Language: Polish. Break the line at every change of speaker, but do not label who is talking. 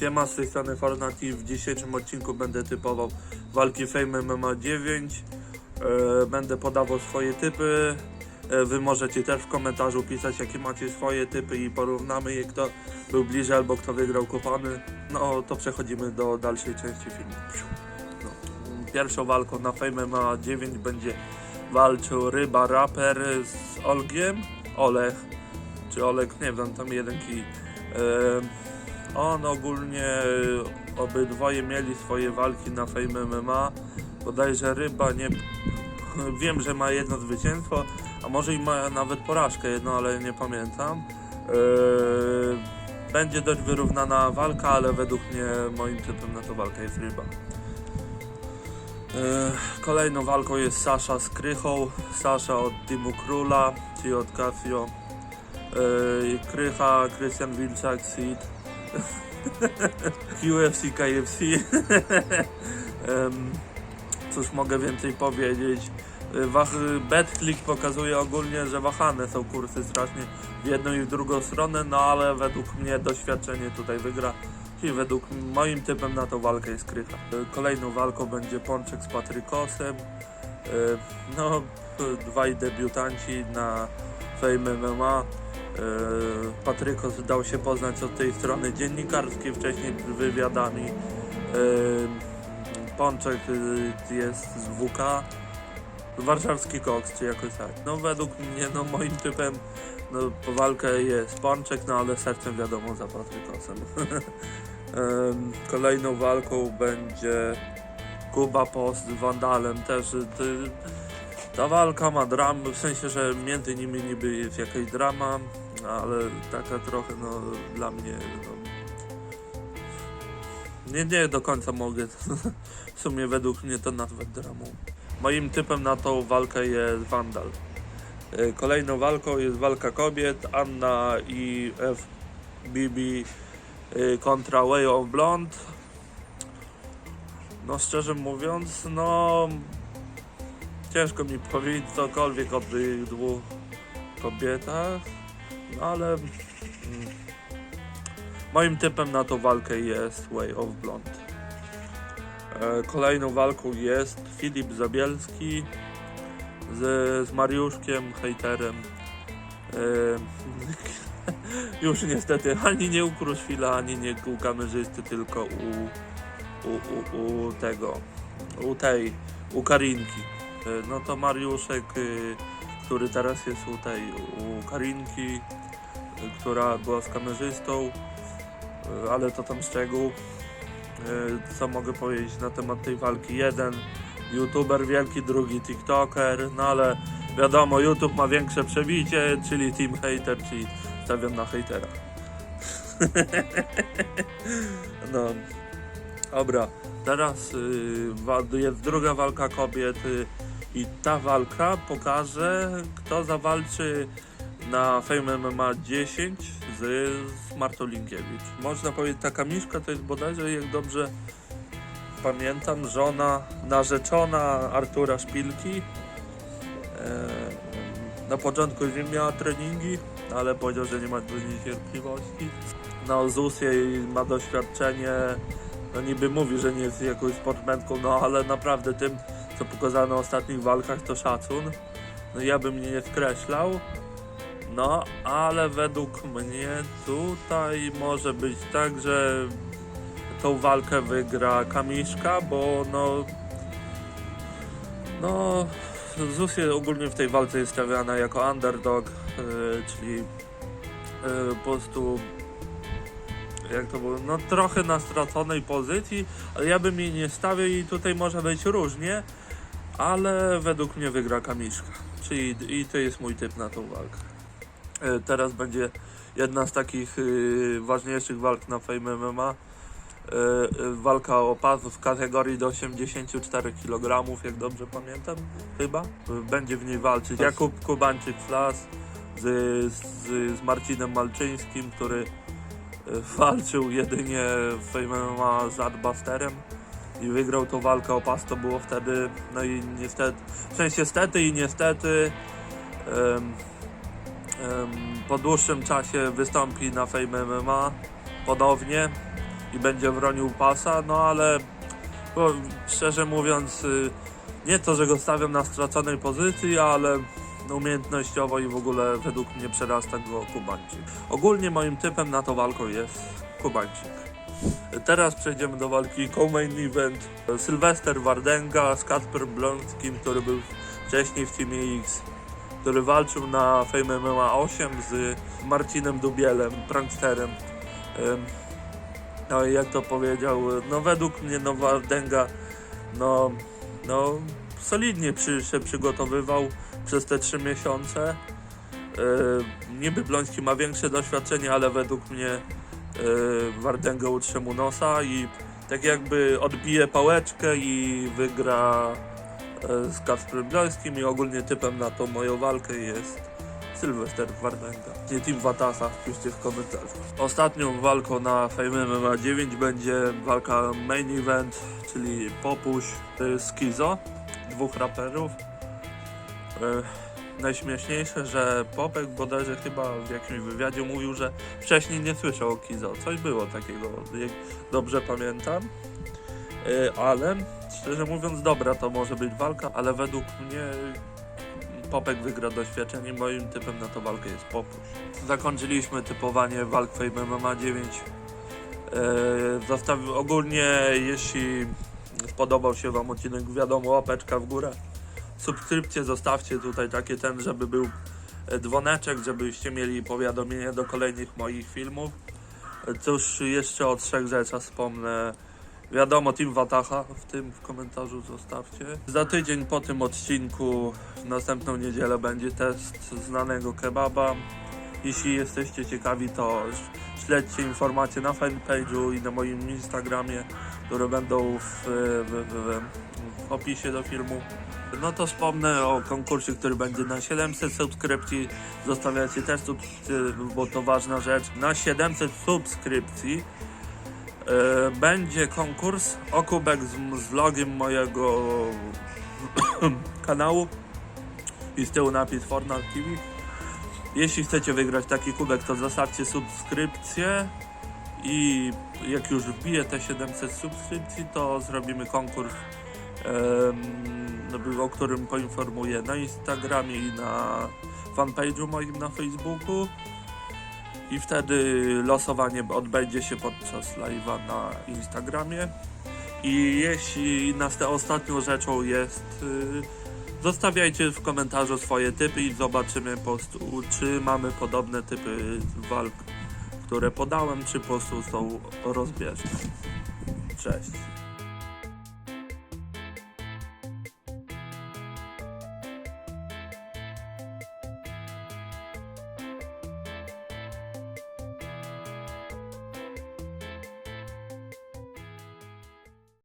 Siema, z tej strony Fornati. W dzisiejszym odcinku będę typował walki Fame MMA 9. E, będę podawał swoje typy. E, wy możecie też w komentarzu pisać, jakie macie swoje typy i porównamy je, kto był bliżej albo kto wygrał kupony. No to przechodzimy do dalszej części filmu. No. Pierwszą walką na Fame MMA 9 będzie walczył Ryba Raper z Olgiem. Olech, czy Olek, nie wiem, tam jeden kij. E, on ogólnie obydwoje mieli swoje walki na Fame MMA. Bodajże Ryba nie. Wiem, że ma jedno zwycięstwo, a może i ma nawet porażkę jedno, ale nie pamiętam. Eee, Będzie dość wyrównana walka, ale według mnie moim typem na to walka jest Ryba. Eee, Kolejną walką jest Sasha z Krychą. Sasha od Timu Króla, czyli od Casio. Krycha, Krystian Wilczak, Seed. UFC, KFC. Cóż mogę więcej powiedzieć? Y, Wach- BetClick pokazuje ogólnie, że wahane są kursy strasznie w jedną i w drugą stronę, no ale według mnie doświadczenie tutaj wygra. I według moim typem na tą walkę jest Krycha. Y, Kolejną walką będzie Pączek z Patrykosem. Y, No, dwaj debiutanci na Fame MMA. Y, Patrykos dał się poznać od tej strony dziennikarskiej, wcześniej wywiadami. Y, Pączek y, jest z WK, warszawski koks, czy jakoś tak. No według mnie, no moim typem, no po walkę jest Pączek, no ale sercem wiadomo za Patrykosem. Em, Kolejną walką będzie Kuba Post z Wandalem, też ta walka ma dramę, w sensie, że między nimi niby jest jakaś drama, ale taka trochę, no dla mnie, no, nie, nie do końca mogę w sumie według mnie to nazwać dramą. Moim typem na tą walkę jest Vandal. Y, Kolejną walką jest walka kobiet, Anna i FBB y, kontra Way of Blonde. No szczerze mówiąc, no ciężko mi powiedzieć cokolwiek o tych dwóch kobietach, no ale mm, moim typem na tą walkę jest Way of Blonde. E, Kolejną walką jest Filip Zabielski z, z Mariuszkiem, hejterem. E, Już niestety ani nie u Kruszwila, ani nie u kamerzysty, tylko u, u, u, u tego, u tej, u Karinki. E, No to Mariuszek, y, który teraz jest u tej, u Karinki, która była z kamerzystą, y, ale to tam szczegół. Y, Co mogę powiedzieć na temat tej walki? Jeden youtuber wielki, drugi tiktoker, no ale wiadomo, YouTube ma większe przebicie, czyli team hater, czyli stawiam na hejtera. no, dobra, teraz y, jest druga walka kobiet y, i ta walka pokaże, kto zawalczy na Fame MMA 10 z, z Martą Linkiewicz. Można powiedzieć, taka Miszka to jest bodajże, jak dobrze pamiętam, żona, narzeczona Artura Szpilki. E, na początku nie miała treningi, ale powiedział, że nie ma do niej cierpliwości. No, ZUS jej ma doświadczenie, no niby mówi, że nie jest jakąś sportmentką, no ale naprawdę tym, co pokazano na ostatnich walkach, to szacun. No ja bym nie skreślał. No, ale według mnie tutaj może być tak, że tą walkę wygra Kamiszka, bo no. No. Zusie ogólnie w tej walce jest stawiana jako underdog, yy, czyli yy, po prostu jak to było, no trochę na straconej pozycji, ale ja bym jej nie stawiał i tutaj może być różnie, ale według mnie wygra Kamiszka, czyli i to jest mój typ na tą walkę. E, Teraz będzie jedna z takich y, ważniejszych walk na Fame MMA. E, e, Walka o pas w kategorii do 84 kg, jak dobrze pamiętam, chyba. Będzie w niej walczyć Jakub Kubańczyk-Flas z, z, z Marcinem Malczyńskim, który walczył jedynie w Fame MMA z Adbusterem i wygrał tą walkę o pas, to było wtedy, no i niestety, w sensie stety i niestety em, em, po dłuższym czasie wystąpi na Fame MMA ponownie i będzie bronił pasa, no ale bo, szczerze mówiąc, y, nie to, że go stawiam na straconej pozycji, ale umiejętnościowo i w ogóle według mnie przerasta go Kubańczyk. Ogólnie moim typem na to walką jest Kubańczyk. Teraz przejdziemy do walki co-main event. Sylwester Wardenga z Kasper Blonskim, który był wcześniej w Teamie X, który walczył na Fame MMA 8 z Marcinem Dubielem, pranksterem. No i jak to powiedział, no według mnie no Wardenga no, no solidnie przy, się przygotowywał przez te trzy miesiące. Niby Bloński ma większe doświadczenie, ale według mnie yy, Wardenga utrze mu nosa i tak jakby odbije pałeczkę i wygra yy, z Kacprem Blońskim i ogólnie typem na tą moją walkę jest Sylwester Wardenga. Nie Team Watasa, piszcie w komentarzu. Ostatnią walką na Fame MMA 9 będzie walka main event, czyli Popuś y, z Kizo, dwóch raperów. Najśmieszniejsze, że Popek bodajże chyba w jakimś wywiadzie mówił, że wcześniej nie słyszał o Kizo. Coś było takiego, dobrze pamiętam. Y, ale szczerze mówiąc, dobra to może być walka, ale według mnie Popek wygra doświadczenie. Moim typem na to walkę jest Popuś. Zakończyliśmy typowanie walk Fame MMA 9. Eee, Zostaw, ogólnie, jeśli spodobał się Wam odcinek, wiadomo, łapeczka w górę. Subskrypcję zostawcie tutaj takie ten, żeby był e, dzwoneczek, żebyście mieli powiadomienia do kolejnych moich filmów. E, Cóż, jeszcze o trzech rzeczach wspomnę. Wiadomo, Team Watacha w tym w komentarzu zostawcie. Za tydzień po tym odcinku, w następną niedzielę będzie test znanego kebaba. Jeśli jesteście ciekawi, to śledźcie informacje na fanpage'u i na moim Instagramie, które będą w, w, w, w opisie do filmu. No to wspomnę o konkursie, który będzie na 700 subskrypcji. Zostawiacie też bo to ważna rzecz. Na 700 subskrypcji e, będzie konkurs o kubek z, z vlogiem mojego kanału i z tyłu napis Fortnite TV. Jeśli chcecie wygrać taki kubek, to zostawcie subskrypcję i jak już wbije te 700 subskrypcji, to zrobimy konkurs, o którym poinformuję na Instagramie i na fanpage'u moim na Facebooku. I wtedy losowanie odbędzie się podczas live'a na Instagramie. I jeśli nas ostatnią rzeczą jest y, Zostawiajcie w komentarzu swoje typy i zobaczymy po prostu, czy mamy podobne typy walk, które podałem, czy po prostu są rozbieżne. Cześć.